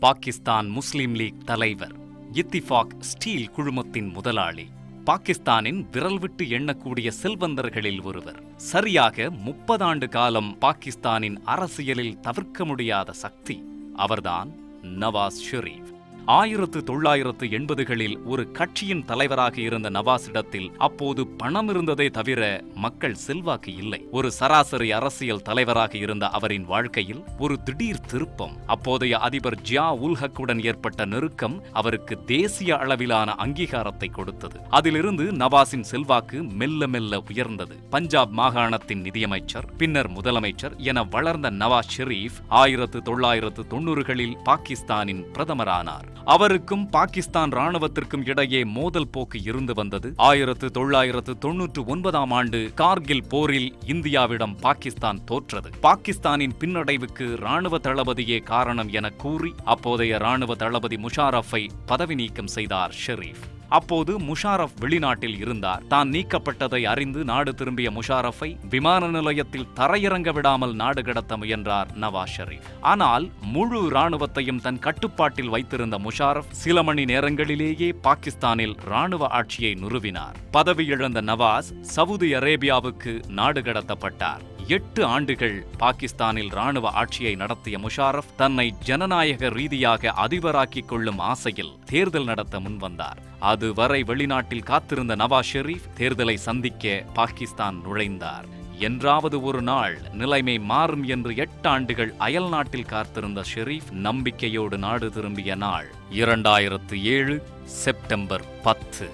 பாகிஸ்தான் முஸ்லிம் league தலைவர் இத்திஃபாக் steel குழுமத்தின் முதலாளி. பாகிஸ்தானின் விரல் விட்டு எண்ணக்கூடிய செல்வந்தர்களில் ஒருவர். சரியாக முப்பதாண்டு காலம் பாகிஸ்தானின் அரசியலில் தவிர்க்க முடியாத சக்தி. அவர்தான் நவாஸ் ஷெரீப். ஆயிரத்து தொள்ளாயிரத்து எண்பதுகளில் ஒரு கட்சியின் தலைவராக இருந்த நவாஸிடத்தில் அப்போது பணம் இருந்ததே தவிர மக்கள் செல்வாக்கு இல்லை. ஒரு சராசரி அரசியல் தலைவராக இருந்த அவரின் வாழ்க்கையில் ஒரு திடீர் திருப்பம். அப்போதைய அதிபர் ஜியா உல்ஹக்குடன் ஏற்பட்ட நெருக்கம் அவருக்கு தேசிய அளவிலான அங்கீகாரத்தை கொடுத்தது. அதிலிருந்து நவாஸின் செல்வாக்கு மெல்ல மெல்ல உயர்ந்தது. பஞ்சாப் மாகாணத்தின் நிதியமைச்சர் பின்னர் முதலமைச்சர் என வளர்ந்த நவாஸ் ஷெரீப் ஆயிரத்து தொள்ளாயிரத்து தொண்ணூறுகளில் பாகிஸ்தானின் பிரதமரானார். அவருக்கும் பாகிஸ்தான் ராணுவத்திற்கும் இடையே மோதல் போக்கு இருந்து வந்தது. ஆயிரத்து தொள்ளாயிரத்து தொன்னூற்று ஒன்பதாம் ஆண்டு கார்கில் போரில் இந்தியாவிடம் பாகிஸ்தான் தோற்றது. பாகிஸ்தானின் பின்னடைவுக்கு ராணுவ தளபதியே காரணம் என கூறி அப்போதைய ராணுவ தளபதி முஷாரஃபை பதவி நீக்கம் செய்தார் ஷெரீப் அப்போது முஷாரஃப் வெளிநாட்டில் இருந்தார். தான் நீக்கப்பட்டதை அறிந்து நாடு திரும்பிய முஷாரஃபை விமான நிலையத்தில் தரையிறங்க விடாமல் நாடு கடத்த முயன்றார் நவாஸ் ஷெரீப். ஆனால் முழு ராணுவத்தையும் தன் கட்டுப்பாட்டில் வைத்திருந்த முஷாரஃப் சில மணி நேரங்களிலேயே பாகிஸ்தானில் ராணுவ ஆட்சியை நிறுவினார். பதவி இழந்த நவாஸ் சவுதி அரேபியாவுக்கு நாடு கடத்தப்பட்டார். எட்டு ஆண்டுகள் பாகிஸ்தானில் ராணுவ ஆட்சியை நடத்திய முஷாரஃப் தன்னை ஜனநாயக ரீதியாக அதிபராக்கிக் கொள்ளும் ஆசையில் தேர்தல் நடத்த முன்வந்தார். அதுவரை வெளிநாட்டில் காத்திருந்த நவாஸ் ஷெரீப் தேர்தலை சந்திக்க பாகிஸ்தான் நுழைந்தார். என்றாவது ஒரு நாள் நிலைமை மாறும் என்று எட்டு ஆண்டுகள் அயல் நாட்டில் காத்திருந்த ஷெரீப் நம்பிக்கையோடு நாடு திரும்பிய நாள் இரண்டாயிரத்து ஏழு செப்டம்பர் பத்து.